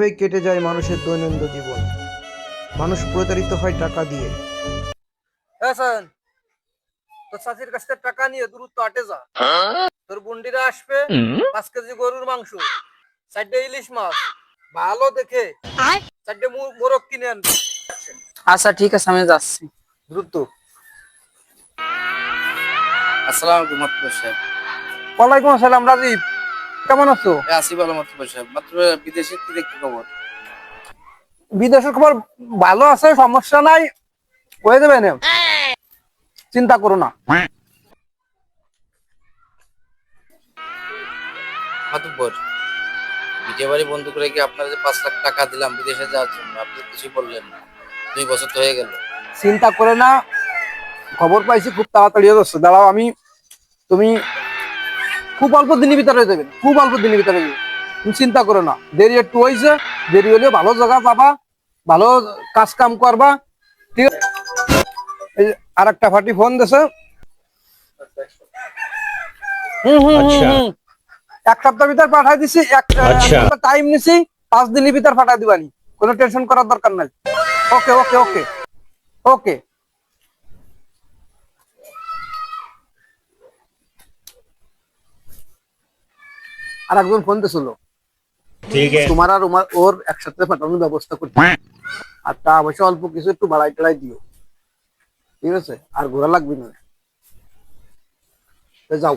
এভাবেই কেটে যায় মানুষের দৈনন্দিন জীবন। মানুষ প্রতারিত হয় টাকা দিয়ে। হাসান তোর চাষির কাছ থেকে টাকা নিয়ে দূরত্ব আটে যা। তোর বুন্ডিরা আসবে পাঁচ কেজি গরুর মাংস চারটে ইলিশ মাছ ভালো দেখে চারটে মোরগ কিনে আনবি। আচ্ছা ঠিক আছে আমি যাচ্ছি। দ্রুত। আসসালামু আলাইকুম সাহেব। ওয়ালাইকুম আসসালাম রাজীব। কেমন আছো? আসি ভালো মাত্র বিদেশে কি দেখতে খবর? বিদেশের খবর ভালো আছে সমস্যা নাই। হয়ে যাবে না চিন্তা করো না। মাতবর বিটে বাড়ি বন্ধ করে কি আপনারা যে পাঁচ লাখ টাকা দিলাম বিদেশে যাওয়ার জন্য আপনি কিছু বললেন না। দুই বছর তো হয়ে গেল। চিন্তা করে না। খবর পাইছি খুব তাড়াতাড়ি যাচ্ছে দাঁড়াও আমি তুমি খুব অল্প দিনের ভিতরে হয়ে যাবে খুব অল্প দিনের ভিতরে হয়ে যাবে তুমি চিন্তা করো না দেরি একটু হয়েছে দেরি হলে ভালো জায়গা পাবা ভালো কাজ কাম করবা ঠিক আছে? আর একটা ফাটি ফোন দিছে। হুম হুম হুম, হুম। এক সপ্তাহ ভিতর পাঠাই দিছি এক টাইম নিছি পাঁচ দিনের ভিতর পাঠাই দিবানি কোনো টেনশন করার দরকার নাই। ওকে ওকে ওকে ওকে আর একজন ফোন দিছিল তোমার আর ওর একসাথে পাঠানোর ব্যবস্থা করতে আর তা অবশ্য অল্প কিছু একটু বাড়াই টাড়াই দিও। ঠিক আছে? আর ঘোরা লাগবে না। যাও।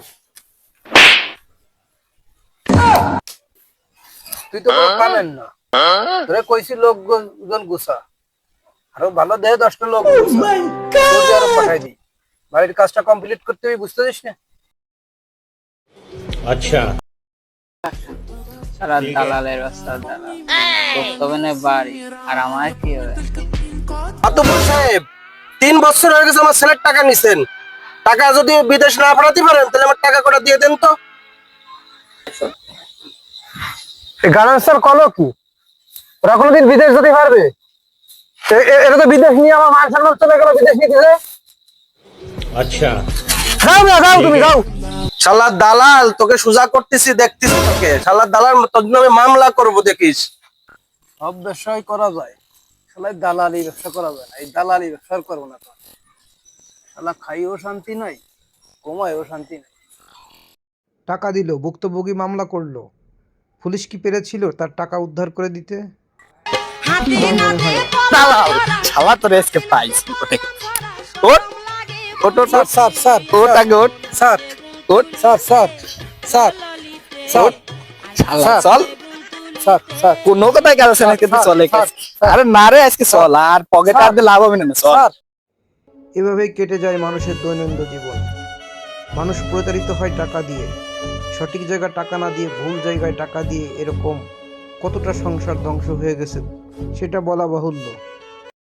তুই তো পালেন না। তোরে কইছি লোকজন গুসা আরও ভালো দেহ দশটা লোক oh পাঠাই দি। বাড়ির কাজটা কমপ্লিট করতে বুঝতে দিস না? আচ্ছা। সারা দালালের রাস্তা দালাল। বাড়ি। আর আমার কি হবে? সাহেব তিন বছর হয়ে গেছে আমার ছেলের টাকা নিছেন। টাকা যদি বিদেশ না পাঠাতে পারেন তাহলে আমার টাকা কটা দিয়ে দেন তো? স্যার কলো কি? ওরা কোনোদিন বিদেশ যেতে পারবে? এটা তো বিদেশ নিয়ে আমার মায়ের চলে গেল বিদেশ নিয়ে আচ্ছা। যাও না যাও তুমি যাও। শালা দালাল তোকে সোজা করতেছি দেখতেছি তোকে। শালা দালাল তোর নামে মামলা করব দেখিস। সব ব্যবসায় করা যায়। শালাই দালালি ব্যবসা করা যায় না। এই দালালি ব্যবসা আর করব না তো। শালা খাইও শান্তি নাই ঘুমাইও শান্তি নাই। টাকা দিল ভুক্তভোগী মামলা করল। পুলিশ কি পেরেছিল তার টাকা উদ্ধার করে দিতে? দালাল শালা তোর আজকে পাইছি স্যার স্যার স্যার ওঠ আগে ওঠ। Sir sir sir sir sir শালা চল। Sir sir. কোনো কথাই না কিন্তু চলে আরে না রে আজকে চল আর পকেট আর লাভ হবে না চল। স্যার। এভাবেই কেটে যায় মানুষের দৈনন্দিন জীবন। মানুষ প্রতারিত হয় টাকা দিয়ে। সঠিক জায়গায় টাকা না দিয়ে ভুল জায়গায় টাকা দিয়ে এরকম কতটা সংসার ধ্বংস হয়ে গেছে সেটা বলা বাহুল্য।